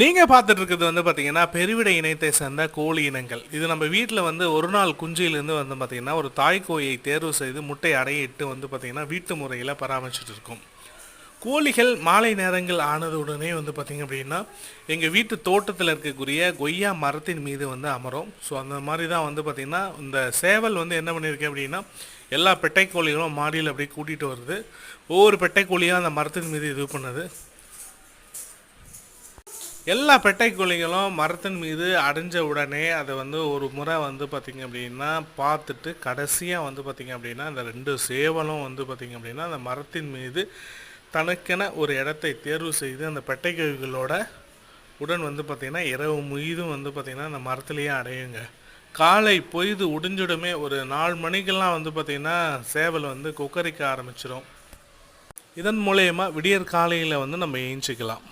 நீங்கள் பார்த்துட்டு இருக்கிறது வந்து பார்த்தீங்கன்னா பெருவிடை இனத்தை சேர்ந்த கோழி இனங்கள். இது நம்ம வீட்டில் வந்து ஒரு நாள் குஞ்சியிலேருந்து வந்து பார்த்தீங்கன்னா ஒரு தாய் கோழியை தேர்வு செய்து முட்டை அடையிட்டு வந்து பார்த்திங்கன்னா வீட்டு முறையில் பராமரிச்சுட்டு இருக்கும் கோழிகள் மாலை நேரங்கள் ஆனதுடனே வந்து பார்த்திங்க அப்படின்னா எங்கள் வீட்டு தோட்டத்தில் இருக்கக்கூடிய கொய்யா மரத்தின் மீது வந்து அமரும். ஸோ அந்த மாதிரி தான் வந்து பார்த்திங்கன்னா இந்த சேவல் வந்து என்ன பண்ணியிருக்கேன் அப்படின்னா எல்லா பெட்டை கோழிகளும் மாடியில் அப்படியே கூட்டிகிட்டு வருது. ஒவ்வொரு பெட்டைக்கோழியும் அந்த மரத்தின் மீது இது பண்ணுது. எல்லா பெட்டை கோழிகளும் மரத்தின் மீது அடைஞ்ச உடனே அதை வந்து ஒரு முறை வந்து பார்த்திங்க அப்படின்னா பார்த்துட்டு கடைசியாக வந்து பார்த்திங்க அப்படின்னா அந்த ரெண்டு சேவலும் வந்து பார்த்திங்க அப்படின்னா அந்த மரத்தின் மீது தனக்கென ஒரு இடத்தை தேர்வு செய்து அந்த பெட்டை கோழிகளோட உடன் வந்து பார்த்திங்கன்னா இரவு முழுதும் வந்து பார்த்திங்கன்னா அந்த மரத்துலேயே அடையுங்க. காலை பொய்து உடிஞ்சுடுமே ஒரு நாலு மணிக்கெல்லாம் வந்து பார்த்திங்கன்னா சேவல் வந்து கொக்கரிக்க ஆரம்பிச்சிடும் இதன் மூலயமா விடியற் காலையில் வந்து நம்ம ஏஞ்சிக்கலாம்.